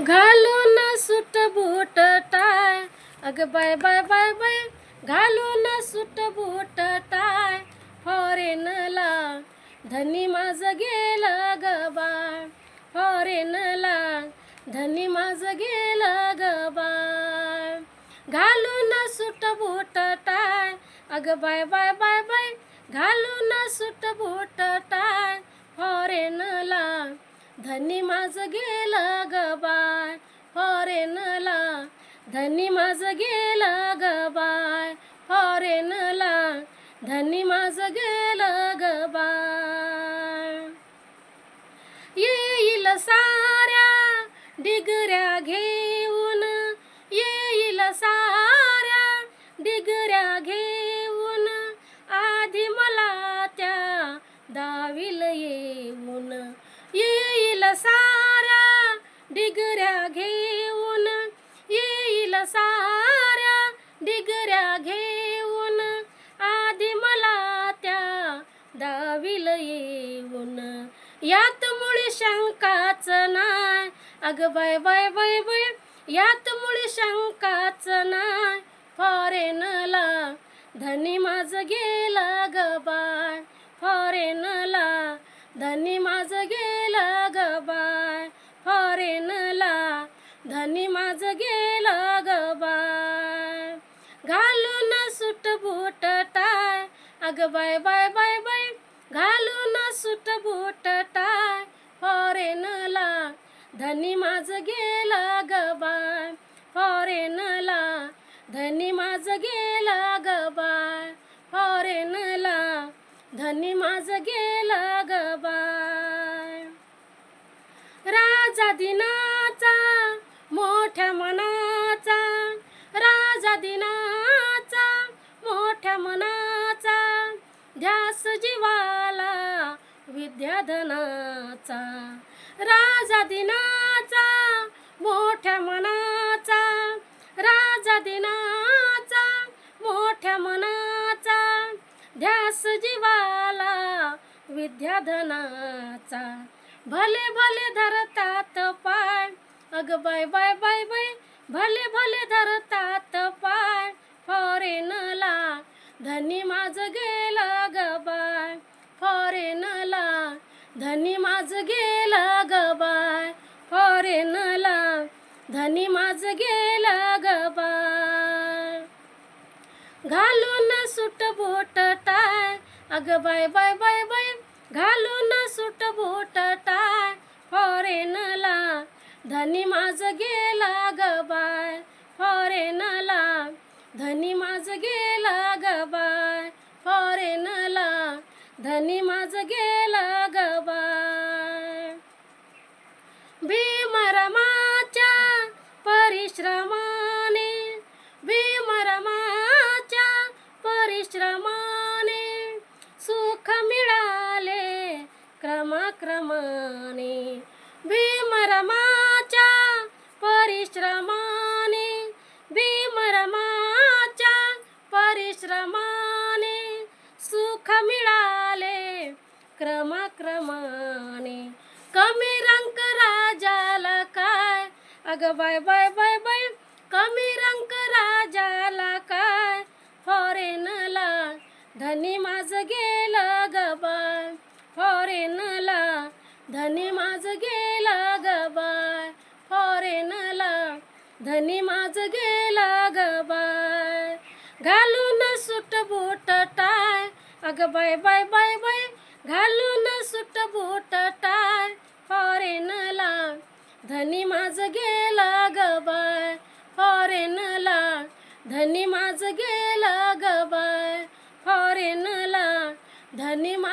घालून suit boot tie अग बाय बाय बाय बाय घालून सुट बूट टाय फॉरेनला धनी माझं गेलं ग बाळ. फॉरेनला धनी माझं गेलं ग बाळ. घालून सुट बूट टाय अग बाय बाय बाय बाय घालून सुट बूट टाय फॉरेनला धनी माझं गेलं ग बाय फॉरेनला. धनी माझं गेलं ग बाय फॉरेनला. धनी माझं गेलं ग बाय येईल साऱ्या डिगऱ्या घेऊन येईल साऱ्या डिगऱ्या घेऊन. आधी मला त्या दाविल येऊन ये साऱ्या डिगऱ्या घेऊन येईल साऱ्या डिगऱ्या घेऊन. आधी मला त्या दाविल येऊन. यात मुळी शंकाच नाय. अग बाय बाय बाय बाय. यात मुळी शंकाच नाय. फॉरेनला धनी माझं गेला ग बाय फॉरेनला धनी धनी माझं गेलं ग बाय. घालून सुट बूट टाय अग बाय बाय बाय बाय. घालून सुट बूट टाय फॉरेनला धनी माझं गेलं ग बाय. फॉरेनला धनी माझं गेलं ग बाय. फॉरेनला धनी माझं गेलं ग बाय. राजा दिना विद्याधनाचा राजा दिनाचा मोठ्या मनाचा राजा दिनाचा मोठ्या मनाचा ध्यास जीवाला विद्याधनाचा भले भले धरतात पाय अग बाय बाय बाय बाय भले भले धरतात पाय फॉरेनला धनी माझं गेलं ग धनी माझं गेला ग बाय फॉरेनला धनी माझं गेला गबाय घालून सुट बोट टाय. अग बाय बाय बाय बाय. घालून सुट बोट टाय फॉरेनला धनी माझं गेला ग बाय फॉरेनला धनी माझं गेला ग बाय फॉरेनला धनी माझं गेला ग भीमरमाच्या परिश्रमाने भीमरमाच्या परिश्रमाने सुख मिळाले क्रमाक्रमाने. भीमरमाच्या परिश्रमाने भीमरमाच्या परिश्रमाने सुख मिळाले क्रमाक्रमाने. कमी अग बाय बाय बाय बाय कमी रंग राजाला काय? फॉरेनला धनी माझं गेलं ग बाय फॉरेनला धनी माझं गेलं ग बाय फॉरेनला धनी माझं गेलं ग बाय घालून सुट बूट टाय अग बाय बाय बाय बाय. घालून सुट बूट टाय फॉरेनला धनी माझं गे धनी माझं गेलं ग बाय फॉरेनला धनी मा